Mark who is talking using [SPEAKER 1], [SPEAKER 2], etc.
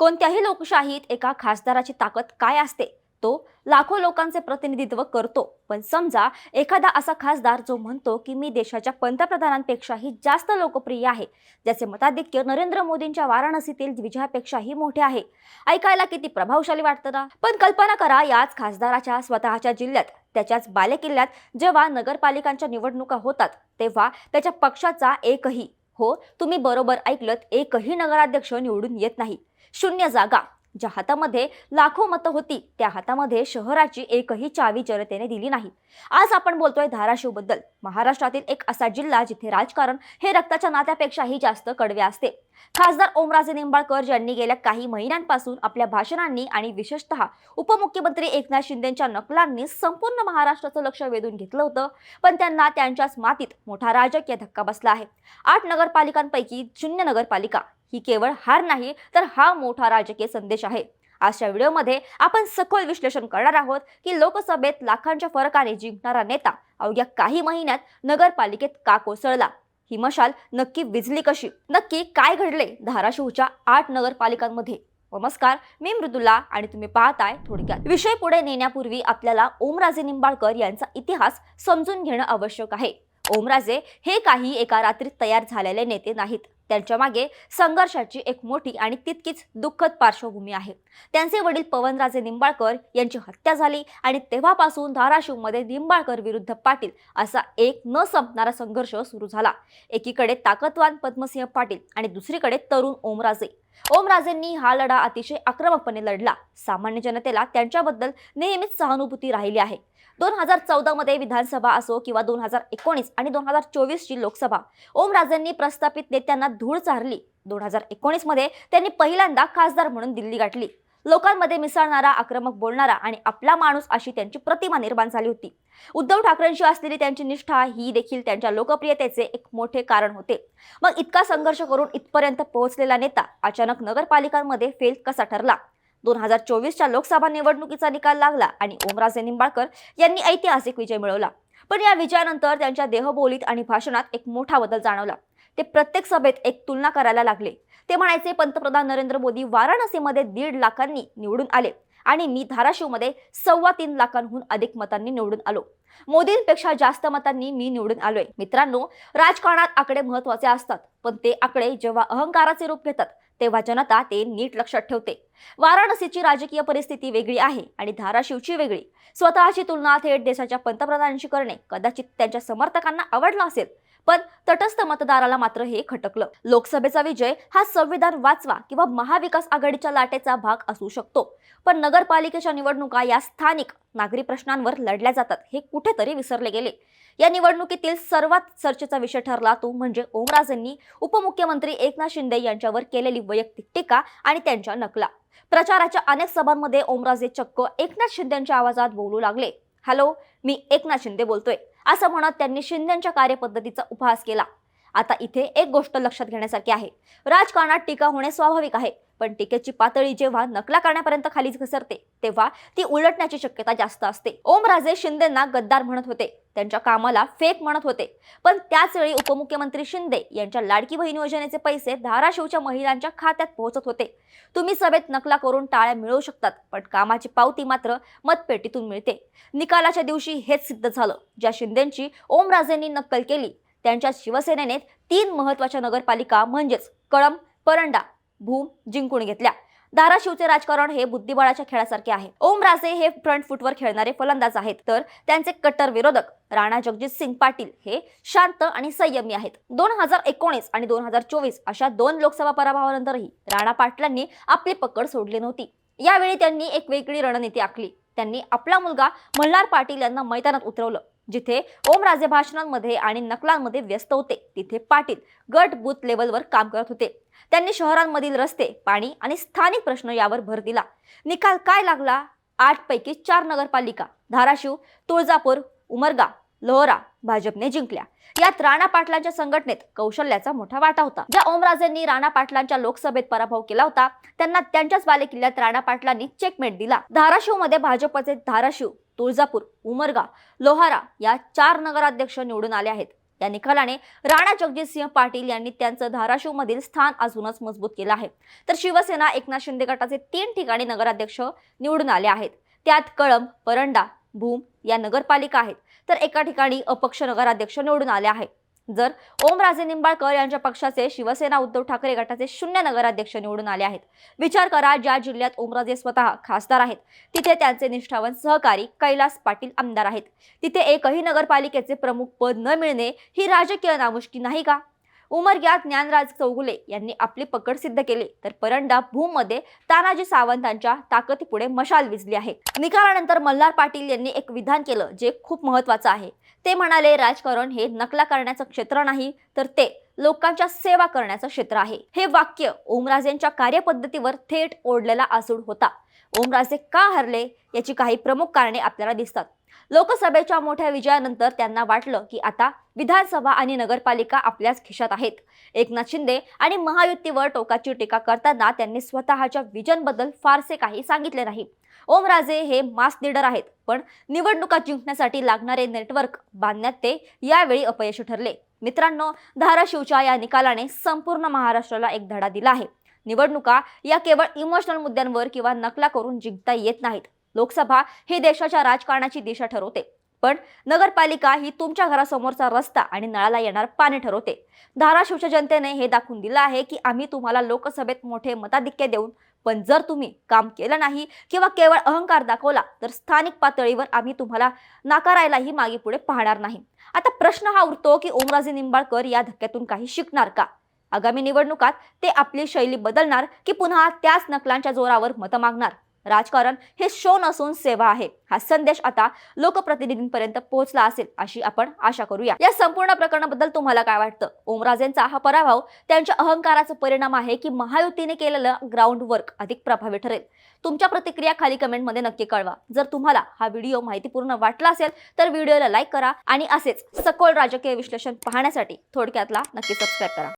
[SPEAKER 1] कोणत्याही लोकशाहीत एका खासदाराची ताकद काय असते? तो लाखो लोकांचे प्रतिनिधित्व करतो. पण समजा एखादा असा खासदार जो म्हणतो की मी देशाच्या पंतप्रधानांपेक्षाही जास्त लोकप्रिय आहे ज्याचे मताधिक्य नरेंद्र मोदींच्या वाराणसीतील विजयापेक्षाही मोठे आहे. ऐकायला किती प्रभावशाली वाटतं ना? पण कल्पना करा याच खासदाराच्या स्वतःच्या जिल्ह्यात त्याच्याच बालेकिल्ल्यात जेव्हा नगरपालिकांच्या निवडणुका होतात तेव्हा त्याच्या पक्षाचा एकही हो तुम्ही बरोबर ऐकलत एकही नगराध्यक्ष निवडून येत नाही. शून्य जागा. ज्या हातामध्ये लाखो मतं होती त्या हातामध्ये शहराची एकही चावी जनतेने दिली नाही. आज आपण बोलतोय धाराशिवबद्दल. महाराष्ट्रातील एक असा जिल्हा जिथे राजकारण हे रक्ताच्या नात्यापेक्षाही जास्त कडवे असते. खासदार ओमराजे निंबाळकर यांनी गेल्या काही महिन्यांपासून आपल्या भाषणांनी आणि विशेषतः उपमुख्यमंत्री एकनाथ शिंदेच्या नकलांनी संपूर्ण महाराष्ट्राचं लक्ष वेधून घेतलं होतं पण त्यांना त्यांच्याच मातीत मोठा राजकीय धक्का बसला आहे. आठ नगरपालिकांपैकी शून्य नगरपालिका. ही केवळ हार नाही तर हा मोठा राजकीय संदेश आहे. आजच्या व्हिडिओमध्ये आपण सखोल विश्लेषण करणार आहोत की लोकसभेत लाखांच्या फरकाने जिंकणारा नेता अवघ्या काही महिन्यात नगरपालिकेत का कोसळला? ही मशाल नक्की विजली कशी? नक्की काय घडले धाराशिवच्या आठ नगरपालिकांमध्ये? नमस्कार मी मृदुला आणि तुम्ही पाहताय थोडक्यात. विषय पुढे नेण्यापूर्वी आपल्याला ओमराजे निंबाळकर यांचा इतिहास समजून घेणं आवश्यक आहे. ओमराजे हे काही एका रात्रीत तयार झालेले नेते नाहीत. त्यांच्या मागे संघर्षाची एक मोठी आणि तितकीच दुःखद पार्श्वभूमी आहे. त्यांचे वडील पवनराजे निंबाळकर यांची हत्या झाली आणि तेव्हापासून धाराशिवमध्ये निंबाळकर विरुद्ध पाटील असा एक न संपणारा संघर्ष सुरू झाला. एकीकडे ताकदवान पद्मसिंह पाटील आणि दुसरीकडे तरुण ओमराजे. ओमराजेंनी हा लढा अतिशय आक्रमकपणे लढला. सामान्य जनतेला त्यांच्याबद्दल नेहमीच सहानुभूती राहिली आहे. दोन हजार चौदामध्ये विधानसभा असो किंवा दोन हजार एकोणीस आणि दोन हजार चोवीसची लोकसभा ओमराजेंनी प्रस्थापित नेत्यांना धूळ चारली. दोन हजार एकोणीसमध्ये त्यांनी पहिल्यांदा खासदार म्हणून दिल्ली गाठली. लोकांमध्ये मिसळणारा आक्रमक बोलणारा आणि आपला माणूस अशी त्यांची प्रतिमा निर्माण झाली होती. उद्धव ठाकरेंशी असलेली त्यांची निष्ठा ही देखील त्यांच्या लोकप्रियतेचे एक मोठे कारण होते. मग इतका संघर्ष करून इथपर्यंत पोहोचलेला नेता अचानक नगरपालिकांमध्ये फेल कसा ठरला? दोन हजार चोवीसच्या लोकसभा निवडणुकीचा निकाल लागला आणि ओमराजे निंबाळकर यांनी ऐतिहासिक विजय मिळवला. पण या विजयानंतर त्यांच्या देहबोलीत आणि भाषणात एक मोठा बदल जाणवला. ते प्रत्येक सभेत एक तुलना करायला लागले. ते म्हणायचे पंतप्रधान नरेंद्र मोदी वाराणसीमध्ये दीड लाखांनी निवडून आले आणि मी धाराशिवमध्ये सव्वा तीन लाखांहून अधिक मतांनी निवडून आलो. मोदींपेक्षा जास्त मतांनी मी निवडून आलोय. मित्रांनो राजकारणात आकडे महत्त्वाचे असतात पण ते आकडे जेव्हा अहंकाराचे रूप घेतात तेव्हा जनता ते नीट लक्षात ठेवते. वाराणसीची राजकीय परिस्थिती वेगळी आहे आणि धाराशिवची वेगळी. स्वतःची तुलना थेट देशाच्या पंतप्रधानांशी करणे कदाचित त्यांच्या समर्थकांना आवडलं असेल पण तटस्थ मतदाराला मात्र हे खटकलं. लोकसभेचा विजय हा संविधान वाचवा किंवा महाविकास आघाडीच्या लाटेचा भाग असू शकतो. पण नगरपालिकेच्या निवडणुका या स्थानिक नागरी प्रश्नांवर लढल्या जातात हे कुठेतरी विसरले गेले. या निवडणुकीतील सर्वात चर्चेचा विषय ठरला तो म्हणजे ओमराजेंनी उपमुख्यमंत्री एकनाथ शिंदे यांच्यावर केलेली वैयक्तिक टीका आणि त्यांच्या नकला. प्रचाराच्या अनेक सभांमध्ये ओमराजे चक्क एकनाथ शिंदेच्या आवाजात बोलू लागले. हॅलो मी एकनाथ शिंदे बोलतोय. असं म्हणत त्यांनी शिंदेच्या कार्यपद्धतीचा उपहास केला. आता इथे एक गोष्ट लक्षात घेण्यासारखी आहे. राजकारणात टीका होणे स्वाभाविक आहे. पण टीकेची पातळी जेव्हा नकला करण्यापर्यंत खाली घसरते तेव्हा ती उलटण्याची शक्यता जास्त असते. ओमराजे शिंदेना गद्दार म्हणत होते. त्यांच्या कामाला फेक म्हणत होते. पण त्याचवेळी उपमुख्यमंत्री शिंदे यांच्या लाडकी बहीण योजनेचे पैसे धाराशिवच्या महिलांच्या खात्यात पोहोचत होते. तुम्ही सभेत नकला करून टाळ्या मिळवू शकतात पण कामाची पावती मात्र मतपेटीतून मिळते. निकालाच्या दिवशी हेच सिद्ध झालं. ज्या शिंदेची ओमराजेंनी नक्कल केली त्यांच्या शिवसेनेने तीन महत्त्वाच्या नगरपालिका म्हणजेच कळम परंडा भूम जिंकून घेतल्या. धाराशिवचे राजकारण हे बुद्धिबळाच्या खेळासारखे आहे. ओमराजे हे फ्रंट फुटवर खेळणारे फलंदाज आहेत तर त्यांचे कट्टर विरोधक राणा जगजित सिंग पाटील हे शांत आणि संयमी आहेत. दोन हजार एकोणीस आणि दोन हजार चोवीस अशा दोन लोकसभा पराभवानंतरही राणा पाटलांनी आपली पकड सोडली नव्हती. यावेळी त्यांनी एक वेगळी रणनीती आखली. त्यांनी आपला मुलगा मल्हार पाटील यांना मैदानात उतरवलं. जिथे ओमराजे भाषणांमध्ये आणि नकलांमध्ये व्यस्त होते तिथे पाटील गट बूथ लेवलवर काम करत होते. त्यांनी शहरांमधील रस्ते पाणी आणि स्थानिक प्रश्न यावर भर दिला. निकाल काय लागला? आठ पैकी चार नगरपालिका धाराशिव तुळजापूर उमरगा लोहरा भाजपने जिंकल्या. यात राणा पाटलांच्या संघटनेत कौशल्याचा मोठा वाटा होता. ज्या ओमराजेंनी राणा पाटलांच्या लोकसभेत पराभव केला होता त्यांना त्यांच्याच बालेकिल्ल्यात राणा पाटलांनी चेकमेट दिला. धाराशिवमध्ये भाजपचे धाराशिव तुळजापूर उमरगा लोहारा या चार नगराध्यक्ष निवडून आले आहेत. या निकालाने राणा जगजितसिंह पाटील यांनी त्यांचं धाराशिवमधील स्थान अजूनच मजबूत केलं आहे. तर शिवसेना एकनाथ शिंदे गटाचे तीन ठिकाणी नगराध्यक्ष निवडून आले आहेत. त्यात कळंब परंडा भूम या नगरपालिका आहेत. तर एका ठिकाणी अपक्ष नगराध्यक्ष निवडून आले आहेत. जर ओमराजे निंबाळकर यांच्या पक्षाचे शिवसेना उद्धव ठाकरे गटाचे शून्य नगराध्यक्ष निवडून आले आहेत. विचार करा ज्या जिल्ह्यात ओमराजे स्वतः खासदार आहेत तिथे त्यांचे निष्ठावन सहकारी कैलास पाटील आमदार आहेत. तिथे एकही नगरपालिकेचे प्रमुख पद न मिळणे ही राजकीय नामुष्की नाही का? उमरग्यात ज्ञानराज चौगुले यांनी आपली पकड सिद्ध केली. तर परंडा भूममध्ये तानाजी सावंतांच्या ताकदीपुढे मशाल विजली आहे निकालानंतर मल्हार पाटील यांनी एक विधान केलं जे खूप महत्वाचं आहे. ते म्हणाले राजकारण हे नकला करण्याचं क्षेत्र नाही तर ते लोकांच्या सेवा करण्याचं क्षेत्र आहे. हे वाक्य ओमराजेंच्या कार्यपद्धतीवर थेट ओढलेला आसूड होता. ओमराजे का हरले याची काही प्रमुख कारणे आपल्याला दिसतात. लोकसभेच्या मोठ्या विजयानंतर त्यांना वाटलं की आता विधानसभा आणि नगरपालिका आपल्याच खिशात आहेत. एकनाथ शिंदे आणि महायुतीवर टोकाची टीका करताना त्यांनी स्वतःच्या विजनबद्दल फारसे काही सांगितले नाही. ओमराजे हे मास लीडर आहेत पण निवडणुका जिंकण्यासाठी लागणारे नेटवर्क बांधण्यात ते यावेळी अपयशी ठरले. मित्रांनो धाराशिवच्या या निकालाने संपूर्ण महाराष्ट्राला एक धडा दिला आहे. निवडणुका या केवळ इमोशनल मुद्द्यांवर किंवा नकला करून जिंकता येत नाहीत. लोकसभा ही देशाच्या राजकारणाची दिशा ठरवते. पण नगरपालिका ही तुमच्या घरासमोरचा रस्ता आणि नळाला येणार पाणी ठरवते. धाराशिवच्या जनतेने हे दाखवून दिलं आहे की आम्ही तुम्हाला लोकसभेत मोठे मताधिक्य देऊन पण जर तुम्ही काम केलं नाही किंवा केवळ अहंकार दाखवला तर स्थानिक पातळीवर आम्ही तुम्हाला नाकारायलाही मागे पुढे पाहणार नाही. आता प्रश्न हा उरतो की ओमराजे निंबाळकर या धक्क्यातून काही शिकणार का? आगामी निवडणुकात ते आपली शैली बदलणार की पुन्हा त्याच नकलांच्या जोरावर मतं मागणार? राजकारण हे शो नसून सेवा आहे. हा संदेश आता लोकप्रतिनिधींपर्यंत पोहोचला असेल अशी आपण आशा करूया. या संपूर्ण प्रकरणाबद्दल तुम्हाला काय वाटतं? ओमराजेंचा हा पराभव त्यांच्या अहंकाराचा परिणाम आहे की महायुतीने केलेलं ग्राउंड वर्क अधिक प्रभावी ठरेल? तुमच्या प्रतिक्रिया खाली कमेंटमध्ये नक्की कळवा. जर तुम्हाला हा व्हिडिओ माहितीपूर्ण वाटला असेल तर व्हिडिओला लाईक करा. आणि असेच सखोल राजकीय विश्लेषण पाहण्यासाठी थोडक्यातला नक्की सबस्क्राईब करा.